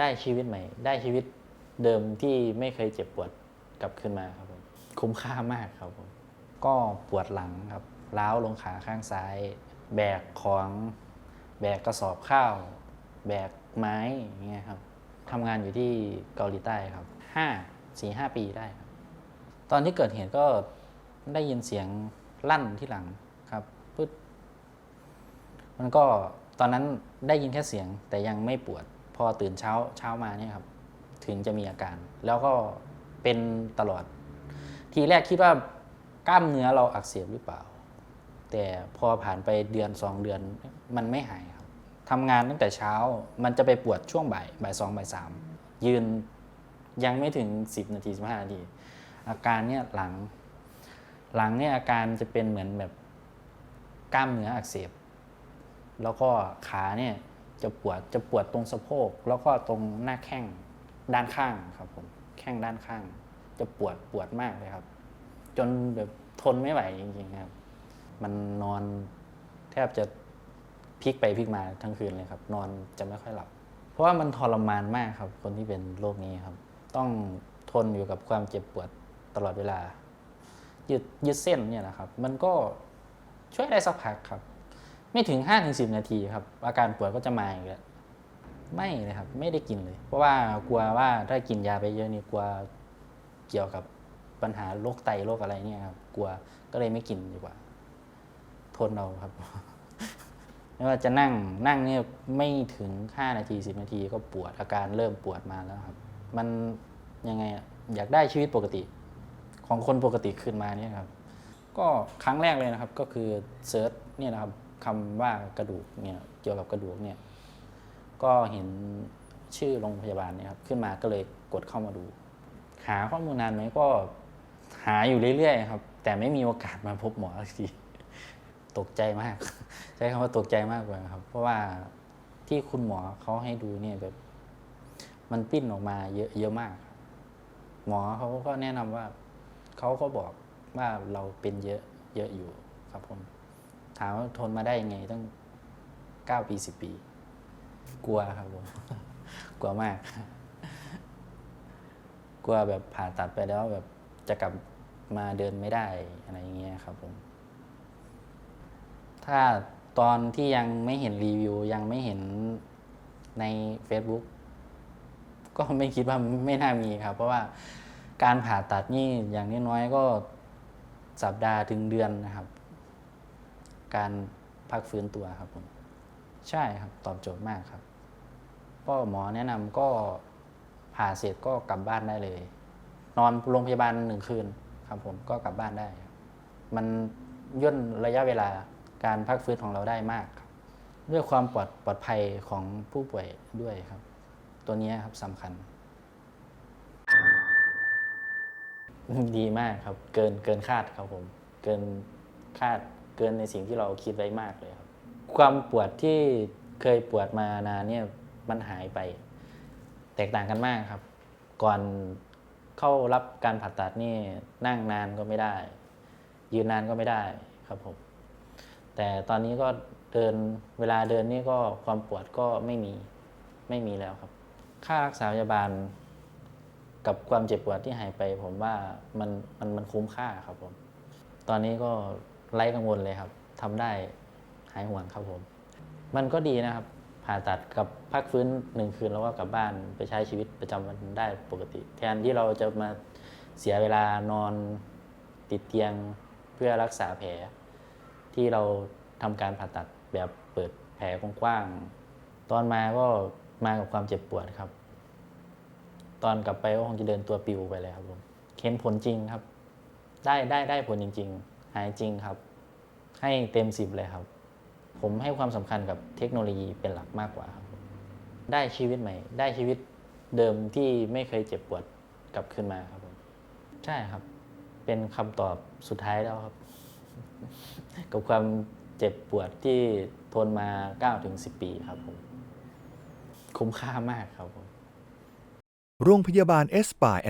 ได้ชีวิตใหม่ ได้ชีวิตเดิมที่ไม่เคยเจ็บปวดกลับคืนมาครับผมคุ้มค่ามากครับผมก็ปวดหลังครับล้าวลงขาข้างซ้าย แบกของ แบกกระสอบข้าว แบกไม้อย่างเงี้ยครับทำงานอยู่ที่เกาหลีใต้ครับห้าสี่ห้าปีได้ครับ ตอนที่เกิดเหตุก็ได้ยินเสียงลั่นที่หลังครับปึ๊ดมันก็ตอนนั้นได้ยินแค่เสียงแต่ยังไม่ปวด พอตื่นเช้าเช้ามาเนี่ยครับถึงจะมีอาการ แล้วก็เป็นตลอด ทีแรกคิดว่ากล้ามเนื้อเราอักเสบหรือเปล่า แต่พอผ่านไปเดือนสองเดือนมันไม่หายครับทำงานตั้งแต่เช้ามันจะไปปวดช่วงบ่ายบ่ายสองบ่ายสามยืนยังไม่ถึง 10 นาที 15 นาที อาการเนี่ยหลัง หลังเนี่ยอาการจะเป็นเหมือนแบบกล้ามเนื้ออักเสบ แล้วก็ขาเนี่ย จะปวดจะปวดตรงสะโพก แล้วก็ตรงหน้าแข้งด้านข้างครับผมแข้งด้านข้าง จะปวดปวดมากเลยครับ จนแบบทนไม่ไหวจริงๆครับ มันนอนแทบจะพลิกไปพลิกมาทั้งคืนเลยครับ นอนจะไม่ค่อยหลับ เพราะว่ามันทรมานมากครับ คนที่เป็นโรคนี้ครับ ต้องทนอยู่กับความเจ็บปวดตลอดเวลายืดยืดเส้นเนี่ยนะครับ มันก็ช่วยได้สักพักครับ ไม่ถึง5้าถึงสินาทีครับ อาการปวดก็จะมาอีกแล้วไม่เลยครับ ไม่ได้กินเลย เพราะว่ากลัวว่าถ้ากินยาไปเยอะนี่กลัวเกี่ยวกับปัญหาโรคไตโรคอะไรเนี่ยครับ กลัวก็เลยไม่กินดีกว่า ทนเอาครับไม่ว่าจะนั่งนั่งเนี่ยไม่ถึง5นาที10นาทีก็ปวดอาการเริ่มปวดมาแล้วครับ มันยังไงอะอยากได้ชีวิตปกติ ของคนปกติขึ้นมาเนี่ยครับ ก็ครั้งแรกเลยนะครับ ก็คือเซิร์ชเนี่ยนะครับ คำว่ากระดูกเนี่ยเกี่ยวกับกระดูกเนี่ยก็เห็นชื่อโรงพยาบาลเนี่ยครับขึ้นมาก็เลยกดเข้ามาดู หาข้อมูลนานไหมก็หาอยู่เรื่อยๆครับ แต่ไม่มีโอกาสมาพบหมอสักทีตกใจมาก ใช้คำว่าตกใจมากกว่าครับ เพราะว่าที่คุณหมอเขาให้ดูเนี่ยแบบ มันปิ้นออกมาเยอะเยอะมาก หมอเขาก็แนะนำว่าเขาก็บอกว่าเราเป็นเยอะเยอะอยู่ครับผม ถามว่าทนมาได้ยังไงตั้งเก้าปีสิบปี กลัวครับผมกลัวมาก กลัวแบบผ่าตัดไปแล้วแบบจะกลับมาเดินไม่ได้อะไรอย่างเงี้ยครับผม ถ้าตอนที่ยังไม่เห็นรีวิว ยังไม่เห็นใน Facebook ก็ไม่คิดว่าไม่น่ามีครับ เพราะว่าการผ่าตัดนี่อย่างน้อยๆก็สัปดาห์ถึงเดือนนะครับ การพักฟื้นตัวครับผมใช่ครับตอบโจทย์มากครับก็หมอแนะนำก็ผ่าเสร็จก็กลับบ้านได้เลย นอนโรงพยาบาลหนึ่งคืนครับผมก็กลับบ้านได้ มันย่นระยะเวลาการพักฟื้นของเราได้มากครับด้วยความปลอดปลอดภัยของผู้ป่วยด้วยครับ ตัวนี้ครับสำคัญ ดีมากครับ เกินเกินคาดครับผม เกินคาด เกินในสิ่งที่เราคิดไว้มากเลยครับ ความปวดที่เคยปวดมานานเนี่ยมันหายไป แตกต่างกันมากครับ ก่อนเข้ารับการผ่าตัดนี่นั่งนานก็ไม่ได้ ยืนนานก็ไม่ได้ครับผมแต่ตอนนี้ก็เดินเวลาเดินนี่ก็ความปวดก็ไม่มีไม่มีแล้วครับ ค่ารักษาพยาบาล กับความเจ็บปวดที่หายไป ผมว่ามันมันมันคุ้มค่าครับผม ตอนนี้ก็ ไร้กังวลเลยครับทำได้หายห่วงครับผม มันก็ดีนะครับ ผ่าตัดกับพักฟื้นหนึ่งคืนแล้วก็กลับบ้านไปใช้ชีวิตประจำวันได้ปกติ แทนที่เราจะมาเสียเวลานอนติดเตียงเพื่อรักษาแผล ที่เราทำการผ่าตัดแบบเปิดแผลกว้างๆตอนมาก็มากับความเจ็บปวดครับ ตอนกลับไปก็คงจะเดินตัวปิวไปเลยครับผมเห็นผลจริงครับ ได้ได้ได้ผลจริง ๆ หายจริงครับ ให้เต็มสิบเลยครับ ผมให้ความสำคัญกับเทคโนโลยีเป็นหลักมากกว่าครับ ได้ชีวิตใหม่ ได้ชีวิตเดิมที่ไม่เคยเจ็บปวดกลับคืนมาครับผมใช่ครับ เป็นคำตอบสุดท้ายแล้วครับ กับความเจ็บปวดที่ทนมา9ถึง10 ปีครับผม คุ้มค่ามากครับผม โรงพยาบาลเอสปาย